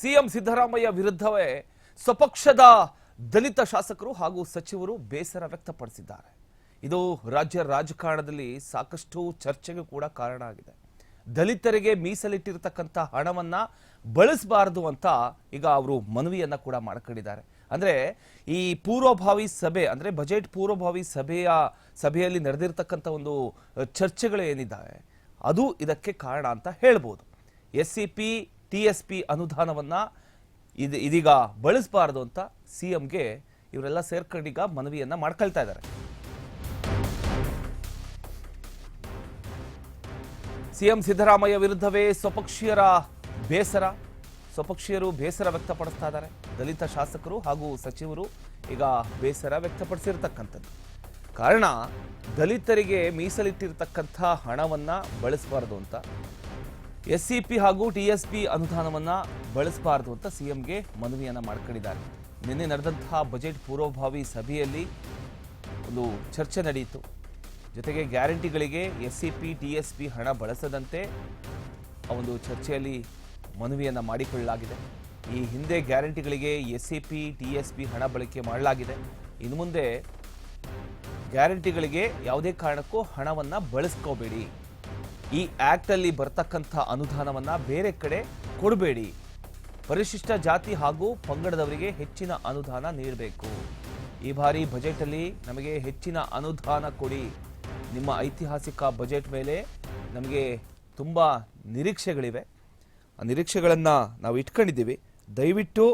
CM Siddaramaiah ವಿರುದ್ಧವೇ ಸ್ವಪಕ್ಷದ ದಲಿತ ಶಾಸಕರು ಹಾಗೂ ಸಚಿವರು ಬೇಸರ ವ್ಯಕ್ತಪಡಿಸಿದ್ದಾರೆ. ಇದು ರಾಜ್ಯ ರಾಜಕಾರಣದಲ್ಲಿ ಸಾಕಷ್ಟು ಚರ್ಚೆಗೆ ಕೂಡ ಕಾರಣ ಆಗಿದೆ. ದಲಿತರಿಗೆ ಮೀಸಲಿಟ್ಟಿರತಕ್ಕಂಥ ಹಣವನ್ನ ಬಳಸಬಾರದು ಅಂತ ಈಗ ಅವರು ಮನವಿಯನ್ನ ಕೂಡ ಮಾಡ್ಕೊಂಡಿದ್ದಾರೆ. ಅಂದ್ರೆ ಈ ಪೂರ್ವಭಾವಿ ಸಭೆ, ಅಂದ್ರೆ ಬಜೆಟ್ ಪೂರ್ವಭಾವಿ ಸಭೆಯ, ಸಭೆಯಲ್ಲಿ ನಡೆದಿರ್ತಕ್ಕಂಥ ಒಂದು ಚರ್ಚೆಗಳು ಏನಿದ್ದಾವೆ ಅದು ಇದಕ್ಕೆ ಕಾರಣ ಅಂತ ಹೇಳ್ಬೋದು. S C P T S P ಅನುದಾನವನ್ನು ಇದು ಇದೀಗ ಬಳಸಬಾರ್ದು ಅಂತ ಸಿ ಎಂಗೆ ಇವರೆಲ್ಲ ಸೇರ್ಕೊಂಡೀಗ ಮನವಿಯನ್ನು ಮಾಡ್ಕೊಳ್ತಾ ಇದ್ದಾರೆ. ಸಿಎಂ ಸಿದ್ದರಾಮಯ್ಯ ವಿರುದ್ಧವೇ ಸ್ವಪಕ್ಷೀಯರ ಬೇಸರ. ಸ್ವಪಕ್ಷೀಯರು ಬೇಸರ ವ್ಯಕ್ತಪಡಿಸ್ತಾ ಇದ್ದಾರೆ. ದಲಿತ ಶಾಸಕರು ಹಾಗೂ ಸಚಿವರು ಈಗ ಬೇಸರ ವ್ಯಕ್ತಪಡಿಸಿರ್ತಕ್ಕಂಥದ್ದು. ಕಾರಣ ದಲಿತರಿಗೆ ಮೀಸಲಿಟ್ಟಿರ್ತಕ್ಕಂಥ ಹಣವನ್ನು ಬಳಸಬಾರ್ದು ಅಂತ ಎಸ್ ಸಿ ಪಿ ಹಾಗೂ ಟಿ ಎಸ್ ಪಿ ಅನುದಾನವನ್ನು ಬಳಸಬಾರದು ಅಂತ ಸಿಎಂಗೆ ಮನವಿಯನ್ನು ಮಾಡ್ಕೊಂಡಿದ್ದಾರೆ. ನಿನ್ನೆ ನಡೆದಂತಹ ಬಜೆಟ್ ಪೂರ್ವಭಾವಿ ಸಭೆಯಲ್ಲಿ ಒಂದು ಚರ್ಚೆ ನಡೆಯಿತು. ಜೊತೆಗೆ ಗ್ಯಾರಂಟಿಗಳಿಗೆ S C P T S P ಹಣ ಬಳಸದಂತೆ ಆ ಒಂದು ಚರ್ಚೆಯಲ್ಲಿ ಮನವಿಯನ್ನು ಮಾಡಿಕೊಳ್ಳಲಾಗಿದೆ. ಈ ಹಿಂದೆ ಗ್ಯಾರಂಟಿಗಳಿಗೆ S C P T S P ಹಣ ಬಳಕೆ ಮಾಡಲಾಗಿದೆ. ಇನ್ನು ಮುಂದೆ ಗ್ಯಾರಂಟಿಗಳಿಗೆ ಯಾವುದೇ ಕಾರಣಕ್ಕೂ ಹಣವನ್ನು ಬಳಸ್ಕೋಬೇಡಿ. ಈ ಆ್ಯಕ್ಟಲ್ಲಿ ಬರ್ತಕ್ಕಂಥ ಅನುದಾನವನ್ನು ಬೇರೆ ಕಡೆ ಕೊಡಬೇಡಿ. ಪರಿಶಿಷ್ಟ ಜಾತಿ ಹಾಗೂ ಪಂಗಡದವರಿಗೆ ಹೆಚ್ಚಿನ ಅನುದಾನ ನೀಡಬೇಕು. ಈ ಬಾರಿ ಬಜೆಟಲ್ಲಿ ನಮಗೆ ಹೆಚ್ಚಿನ ಅನುದಾನ ಕೊಡಿ. ನಿಮ್ಮ ಐತಿಹಾಸಿಕ ಬಜೆಟ್ ಮೇಲೆ ನಮಗೆ ತುಂಬ ನಿರೀಕ್ಷೆಗಳಿವೆ. ಆ ನಿರೀಕ್ಷೆಗಳನ್ನು ನಾವು ಇಟ್ಕೊಂಡಿದ್ದೀವಿ. ದಯವಿಟ್ಟು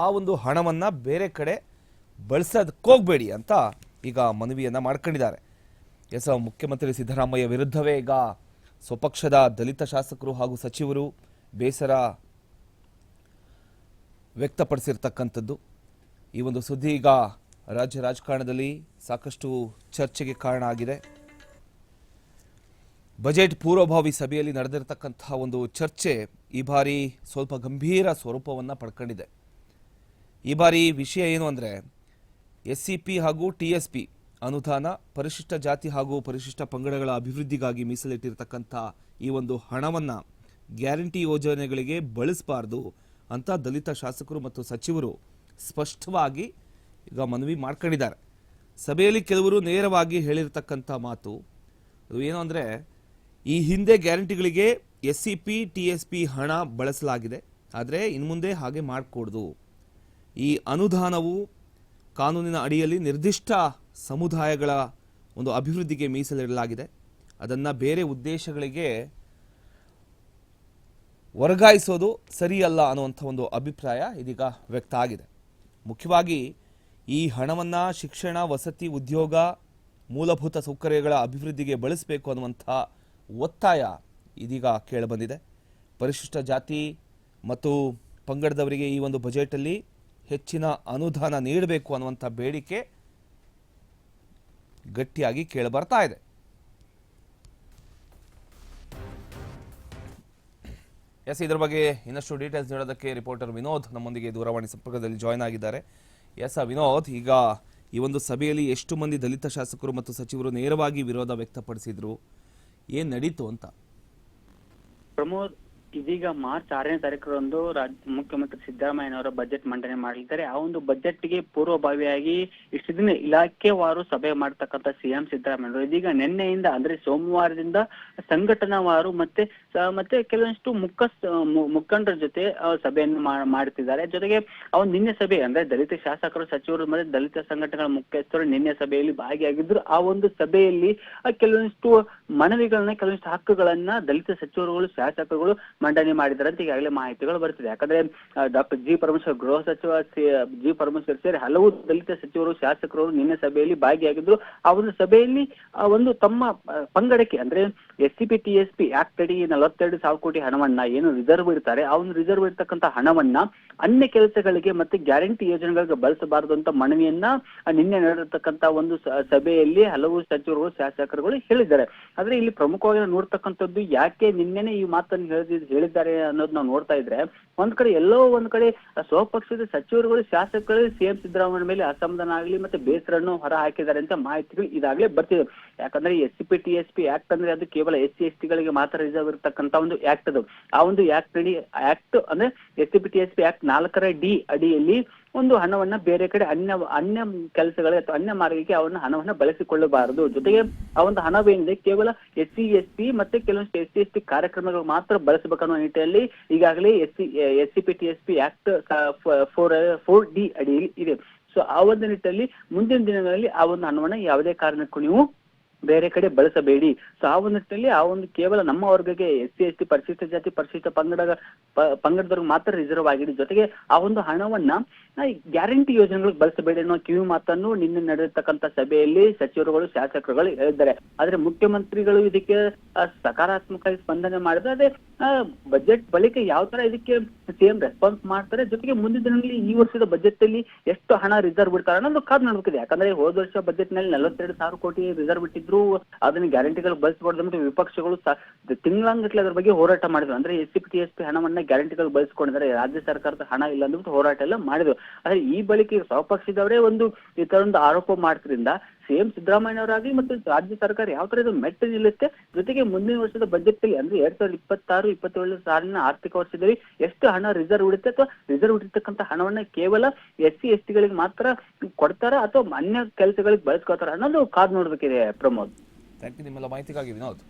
ಆ ಒಂದು ಹಣವನ್ನು ಬೇರೆ ಕಡೆ ಬಳಸೋದಕ್ಕೋಗಬೇಡಿ ಅಂತ ಈಗ ಮನವಿಯನ್ನು ಮಾಡ್ಕೊಂಡಿದ್ದಾರೆ. ಎಸ್, ಮುಖ್ಯಮಂತ್ರಿ ಸಿದ್ದರಾಮಯ್ಯ ವಿರುದ್ಧವೇ ಈಗ ಸ್ವಪಕ್ಷದ ದಲಿತ ಶಾಸಕರು ಹಾಗೂ ಸಚಿವರು ಬೇಸರ ವ್ಯಕ್ತಪಡಿಸಿರ್ತಕ್ಕಂಥದ್ದು. ಈ ಒಂದು ಸುದ್ದಿ ಈಗ ರಾಜ್ಯ ರಾಜಕಾರಣದಲ್ಲಿ ಸಾಕಷ್ಟು ಚರ್ಚೆಗೆ ಕಾರಣ ಆಗಿದೆ. ಬಜೆಟ್ ಪೂರ್ವಭಾವಿ ಸಭೆಯಲ್ಲಿ ನಡೆದಿರತಕ್ಕಂತಹ ಒಂದು ಚರ್ಚೆ ಈ ಬಾರಿ ಸ್ವಲ್ಪ ಗಂಭೀರ ಸ್ವರೂಪವನ್ನು ಪಡ್ಕೊಂಡಿದೆ. ಈ ಬಾರಿ ವಿಷಯ ಏನು ಅಂದರೆ ಎಸ್ ಸಿ ಪಿ ಹಾಗೂ ಟಿ ಎಸ್ ಪಿ ಅನುದಾನ, ಪರಿಶಿಷ್ಟ ಜಾತಿ ಹಾಗೂ ಪರಿಶಿಷ್ಟ ಪಂಗಡಗಳ ಅಭಿವೃದ್ಧಿಗಾಗಿ ಮೀಸಲಿಟ್ಟಿರತಕ್ಕಂಥ ಈ ಒಂದು ಹಣವನ್ನು ಗ್ಯಾರಂಟಿ ಯೋಜನೆಗಳಿಗೆ ಬಳಸಬಾರ್ದು ಅಂತ ದಲಿತ ಶಾಸಕರು ಮತ್ತು ಸಚಿವರು ಸ್ಪಷ್ಟವಾಗಿ ಈಗ ಮನವಿ ಮಾಡ್ಕೊಂಡಿದ್ದಾರೆ. ಸಭೆಯಲ್ಲಿ ಕೆಲವರು ನೇರವಾಗಿ ಹೇಳಿರ್ತಕ್ಕಂಥ ಮಾತು, ಅದು ಏನು ಅಂದರೆ, ಈ ಹಿಂದೆ ಗ್ಯಾರಂಟಿಗಳಿಗೆ S C P, T S P ಹಣ ಬಳಸಲಾಗಿದೆ, ಆದರೆ ಇನ್ನು ಮುಂದೆ ಹಾಗೆ ಮಾಡಿಕೊಡ್ದು. ಈ ಅನುದಾನವು ಕಾನೂನಿನ ಅಡಿಯಲ್ಲಿ ನಿರ್ದಿಷ್ಟ ಸಮುದಾಯಗಳ ಒಂದು ಅಭಿವೃದ್ಧಿಗೆ ಮೀಸಲಿಡಲಾಗಿದೆ. ಅದನ್ನು ಬೇರೆ ಉದ್ದೇಶಗಳಿಗೆ ವರ್ಗಾಯಿಸೋದು ಸರಿಯಲ್ಲ ಅನ್ನುವಂಥ ಒಂದು ಅಭಿಪ್ರಾಯ ಇದೀಗ ವ್ಯಕ್ತ ಆಗಿದೆ. ಮುಖ್ಯವಾಗಿ ಈ ಹಣವನ್ನು ಶಿಕ್ಷಣ, ವಸತಿ, ಉದ್ಯೋಗ, ಮೂಲಭೂತ ಸೌಕರ್ಯಗಳ ಅಭಿವೃದ್ಧಿಗೆ ಬಳಸಬೇಕು ಅನ್ನುವಂಥ ಒತ್ತಾಯ ಇದೀಗ ಕೇಳಿಬಂದಿದೆ. ಪರಿಶಿಷ್ಟ ಜಾತಿ ಮತ್ತು ಪಂಗಡದವರಿಗೆ ಈ ಒಂದು ಬಜೆಟಲ್ಲಿ ಹೆಚ್ಚಿನ ಅನುದಾನ ನೀಡಬೇಕು ಅನ್ನುವಂಥ ಬೇಡಿಕೆ ಗಟ್ಟಿಯಾಗಿ ಕೇಳಿಬರ್ತಾ ಇದೆ. ಎಸ್, ಇದ್ರ ಬಗ್ಗೆ ಇನ್ನಷ್ಟು ಡೀಟೇಲ್ಸ್ ನೀಡೋದಕ್ಕೆ ರಿಪೋರ್ಟರ್ ವಿನೋದ್ ನಮ್ಮೊಂದಿಗೆ ದೂರವಾಣಿ ಸಂಪರ್ಕದಲ್ಲಿ ಜಾಯ್ನ್ ಆಗಿದ್ದಾರೆ. ಎಸ್ ವಿನೋದ್, ಈಗ ಈ ಒಂದು ಸಭೆಯಲ್ಲಿ ಎಷ್ಟು ಮಂದಿ ದಲಿತ ಶಾಸಕರು ಮತ್ತು ಸಚಿವರು ನೇರವಾಗಿ ವಿರೋಧ ವ್ಯಕ್ತಪಡಿಸಿದ್ರು? ಏನ್ ನಡೀತು ಅಂತ? ಪ್ರಮೋದ್ ಇದೀಗ ಮಾರ್ಚ್ ಆರನೇ ತಾರೀಕರಂದು ಮುಖ್ಯಮಂತ್ರಿ ಸಿದ್ದರಾಮಯ್ಯನವರ ಬಜೆಟ್ ಮಂಡನೆ ಮಾಡಲಿದ್ದಾರೆ. ಆ ಒಂದು ಬಜೆಟ್ಗೆ ಪೂರ್ವಭಾವಿಯಾಗಿ ಇಷ್ಟು ದಿನ ಇಲಾಖೆವಾರು ಸಭೆ ಮಾಡ್ತಕ್ಕಂಥ ಸಿಎಂ ಸಿದ್ದರಾಮಯ್ಯನವರು. ಇದೀಗ ನಿನ್ನೆಯಿಂದ ಅಂದ್ರೆ ಸೋಮವಾರದಿಂದ ಸಂಘಟನಾವಾರು ಮತ್ತೆ ಮತ್ತೆ ಕೆಲವೊಂದಿಷ್ಟು ಮುಖ ಮುಖಂಡರ ಜೊತೆ ಸಭೆಯನ್ನು ಮಾಡುತ್ತಿದ್ದಾರೆ ಜೊತೆಗೆ ಅವ್ರು ನಿನ್ನೆ ಸಭೆ ಅಂದ್ರೆ ದಲಿತ ಶಾಸಕರು, ಸಚಿವರು ಮತ್ತೆ ದಲಿತ ಸಂಘಟನೆಗಳ ಮುಖ್ಯಸ್ಥರು ನಿನ್ನೆ ಸಭೆಯಲ್ಲಿ ಭಾಗಿಯಾಗಿದ್ರು. ಆ ಒಂದು ಸಭೆಯಲ್ಲಿ ಕೆಲವೊಂದಿಷ್ಟು ಮನವಿಗಳನ್ನ, ಕೆಲವೊಂದಿಷ್ಟು ಹಕ್ಕುಗಳನ್ನ ದಲಿತ ಸಚಿವರುಗಳು, ಶಾಸಕರುಗಳು ಮಂಡನೆ ಮಾಡಿದ್ದಾರೆ ಅಂತ ಈಗಾಗಲೇ ಮಾಹಿತಿಗಳು ಬರ್ತಿದೆ ಯಾಕಂದ್ರೆ ಡಾಕ್ಟರ್ ಜಿ ಪರಮೇಶ್ವರ್ ಗೃಹ ಸಚಿವ ಜಿ ಪರಮೇಶ್ವರ್ ಸೇರಿ ಹಲವು ದಲಿತ ಸಚಿವರು, ಶಾಸಕರು ನಿನ್ನೆ ಸಭೆಯಲ್ಲಿ ಭಾಗಿಯಾಗಿದ್ರು. ಆ ಒಂದು ಸಭೆಯಲ್ಲಿ ಒಂದು ತಮ್ಮ ಪಂಗಡಕ್ಕೆ, ಅಂದ್ರೆ S C P T S P act ಅಡಿ ನಲವತ್ತೆರಡು ಸಾವಿರ ಕೋಟಿ ಹಣವನ್ನ ಏನು ರಿಸರ್ವ್ ಇರ್ತಾರೆ ಆ ಒಂದು ರಿಸರ್ವ್ ಇರ್ತಕ್ಕಂಥ ಹಣವನ್ನ ಅನ್ಯ ಕೆಲಸಗಳಿಗೆ ಮತ್ತೆ ಗ್ಯಾರಂಟಿ ಯೋಜನೆಗಳಿಗೆ ಬಳಸಬಾರದು ಅಂತ ಮನವಿಯನ್ನ ನಿನ್ನೆ ನಡೆದಿರ್ತಕ್ಕಂಥ ಒಂದು ಸಭೆಯಲ್ಲಿ ಹಲವು ಸಚಿವರು, ಶಾಸಕರುಗಳು ಹೇಳಿದ್ದಾರೆ. ಆದ್ರೆ ಇಲ್ಲಿ ಪ್ರಮುಖವಾಗಿ ನೋಡ್ತಕ್ಕಂಥದ್ದು ಯಾಕೆ ನಿನ್ನೆನೆ ಈ ಮಾತನ್ನು ಹೇಳಿದ, ಹೇಳಿದ್ದಾರೆ ಅನ್ನೋದು ನಾವು ನೋಡ್ತಾ ಇದ್ರೆ, ಒಂದ್ ಕಡೆ ಎಲ್ಲೋ ಒಂದ್ ಕಡೆ ಸ್ವಪಕ್ಷದ ಸಚಿವರುಗಳು ಶಾಸಕರು ಸಿಎಂ ಸಿದ್ದರಾಮಯ್ಯ ಮೇಲೆ ಅಸಮಾಧಾನ ಆಗಲಿ ಮತ್ತೆ ಬೇಸರನ್ನು ಹೊರ ಹಾಕಿದ್ದಾರೆ ಅಂತ ಮಾಹಿತಿಗಳು ಇದಾಗಲೇ ಬರ್ತಿದ್ರು ಯಾಕಂದ್ರೆ S C P T S P act ಅಂದ್ರೆ ಅದು ಕೇವಲ ಎಸ್ ಸಿ ಎಸ್ ಟಿಗಳಿಗೆ ಮಾತ್ರ ರಿಸರ್ವ್ ಇರತಕ್ಕಂತ ಒಂದು ಆಕ್ಟ್ ಅದು. ಆ ಒಂದು ಆಕ್ಟ್ ಅಡಿ ಆಕ್ಟ್ ಅಂದ್ರೆ S C P T S P act ನಾಲ್ಕರ ಡಿ ಅಡಿಯಲ್ಲಿ ಒಂದು ಹಣವನ್ನ ಬೇರೆ ಕಡೆ ಅನ್ಯ ಅನ್ಯ ಕೆಲಸಗಳಿಗೆ ಅಥವಾ ಅನ್ಯ ಮಾರ್ಗಕ್ಕೆ ಅವನ್ನ ಹಣವನ್ನ ಬಳಸಿಕೊಳ್ಳಬಾರದು. ಜೊತೆಗೆ ಆ ಒಂದು ಹಣವೇನಿದೆ, ಕೇವಲ ಎಸ್ ಸಿ ಎಸ್ ಟಿ ಮತ್ತೆ ಕೆಲವೊಂದು ಎಸ್ ಸಿ ಎಸ್ ಟಿ ಕಾರ್ಯಕ್ರಮಗಳು ಮಾತ್ರ ಬಳಸಬೇಕನ್ನೋ ನಿಟ್ಟಿನಲ್ಲಿ ಈಗಾಗಲೇ S C S C P T S P act four four D ಅಡಿಯಲ್ಲಿ ಇದೆ. ಸೊ ಆ ಒಂದು ನಿಟ್ಟಿನಲ್ಲಿ ಮುಂದಿನ ದಿನಗಳಲ್ಲಿ ಆ ಒಂದು ಹಣವನ್ನ ಯಾವುದೇ ಕಾರಣಕ್ಕೂ ನೀವು ಬೇರೆ ಕಡೆ ಬಳಸಬೇಡಿ. ಸೊ ಆ ಒಂದು ನಿಟ್ಟಿನಲ್ಲಿ ಆ ಒಂದು ಕೇವಲ ನಮ್ಮ ವರ್ಗಕ್ಕೆ ಎಸ್ ಸಿ ಎಸ್ ಟಿ ಪರಿಶಿಷ್ಟ ಜಾತಿ, ಪರಿಶಿಷ್ಟ ಪಂಗಡ ಪಂಗಡದವ್ರಿಗೆ ಮಾತ್ರ ರಿಸರ್ವ್ ಆಗಿದೆ ಜೊತೆಗೆ ಆ ಒಂದು ಹಣವನ್ನ ಗ್ಯಾರಂಟಿ ಯೋಜನೆಗಳಿಗೆ ಬಳಸಬೇಡಿ ಅನ್ನೋ ಕಿವಿ ಮಾತನ್ನು ನಿನ್ನೆ ನಡೆದಿರ್ತಕ್ಕಂಥ ಸಭೆಯಲ್ಲಿ ಸಚಿವರುಗಳು, ಶಾಸಕರುಗಳು ಹೇಳಿದ್ದಾರೆ. ಆದ್ರೆ ಮುಖ್ಯಮಂತ್ರಿಗಳು ಇದಕ್ಕೆ ಸಕಾರಾತ್ಮಕವಾಗಿ ಸ್ಪಂದನೆ ಮಾಡಿದ್ರೆ ಅದೇ ಬಜೆಟ್ ಬಳಿಕ ಯಾವ ತರ ಇದಕ್ಕೆ ಸಿಎಂ ರೆಸ್ಪಾನ್ಸ್ ಮಾಡ್ತಾರೆ. ಜೊತೆಗೆ ಮುಂದಿನ ದಿನಗಳಲ್ಲಿ ಈ ವರ್ಷದ ಬಜೆಟ್ ಅಲ್ಲಿ ಎಷ್ಟು ಹಣ ರಿಸರ್ವ್ ಬಿಡ್ತಾರೆ ಅನ್ನೋದು ಕಾದು ನೋಡ್ಬೇಕಿದೆ. ಯಾಕಂದ್ರೆ ಹೋದ ವರ್ಷ ಬಜೆಟ್ನಲ್ಲಿ ನಲವತ್ತೆರಡು ಸಾವಿರ ಕೋಟಿ ರಿಸರ್ವ್ ಬಿಟ್ಟಿದ್ರು ಅದನ್ನ ಗ್ಯಾರಂಟಿಗಳು ಬಳಸಬಾರ್ದು ಅಂತ ವಿಪಕ್ಷಗಳು ತಿಂಗಳಂಗಟ್ಲೆ ಅದ್ರ ಬಗ್ಗೆ ಹೋರಾಟ ಮಾಡಿದ್ರು. ಅಂದ್ರೆ S C P, T S P ಹಣವನ್ನ ಗ್ಯಾರಂಟಿಗಳು ಬಳಸ್ಕೊಂಡಿದ್ದಾರೆ. ರಾಜ್ಯ ಸರ್ಕಾರದ ಹಣ ಇಲ್ಲ ಅಂದ್ಬಿಟ್ಟು ಹೋರಾಟ ಎಲ್ಲ ಮಾಡಿದ್ರು. ಆದ್ರೆ ಈ ಬಳಿಕ ಸ್ವಪಕ್ಷದವರೇ ಒಂದು ಈ ತರ ಒಂದು ಆರೋಪ ಮಾಡ್ತಿರಿಂದ ಸೇಮ್ ಸಿದ್ದರಾಮಯ್ಯ ಅವರಾಗಲಿ ಮತ್ತು ರಾಜ್ಯ ಸರ್ಕಾರ ಯಾವ ತರ ಇದು ಮೆಟ್ಟ ನಿಲ್ಲುತ್ತೆ? ಜೊತೆಗೆ ಮುಂದಿನ ವರ್ಷದ ಬಜೆಟ್ ಅಲ್ಲಿ ಅಂದ್ರೆ ಎರಡ್ ಸಾವಿರದ ಇಪ್ಪತ್ತಾರು, ಇಪ್ಪತ್ತೇಳು ಸಾಲಿನ ಆರ್ಥಿಕ ವರ್ಷದಲ್ಲಿ ಎಷ್ಟು ಹಣ ರಿಸರ್ವ್ ಇಡುತ್ತೆ ಅಥವಾ ರಿಸರ್ವ್ ಇಟ್ಟಿರ್ತಕ್ಕಂಥ ಹಣವನ್ನ ಕೇವಲ ಎಸ್ ಸಿ, ಎಸ್ ಟಿಗಳಿಗೆ ಮಾತ್ರ ಕೊಡ್ತಾರ ಅಥವಾ ಅನ್ಯ ಕೆಲಸಗಳಿಗೆ ಬಳಸ್ಕೊತಾರ ಅನ್ನೋದು ಕಾದ್ ನೋಡ್ಬೇಕಿದೆ ಪ್ರಮೋದ್. ಥ್ಯಾಂಕ್ ಯು ನಿಮ್ಮೆಲ್ಲ ಮಾಹಿತಿಗಾಗಿ ವಿನೋದ್.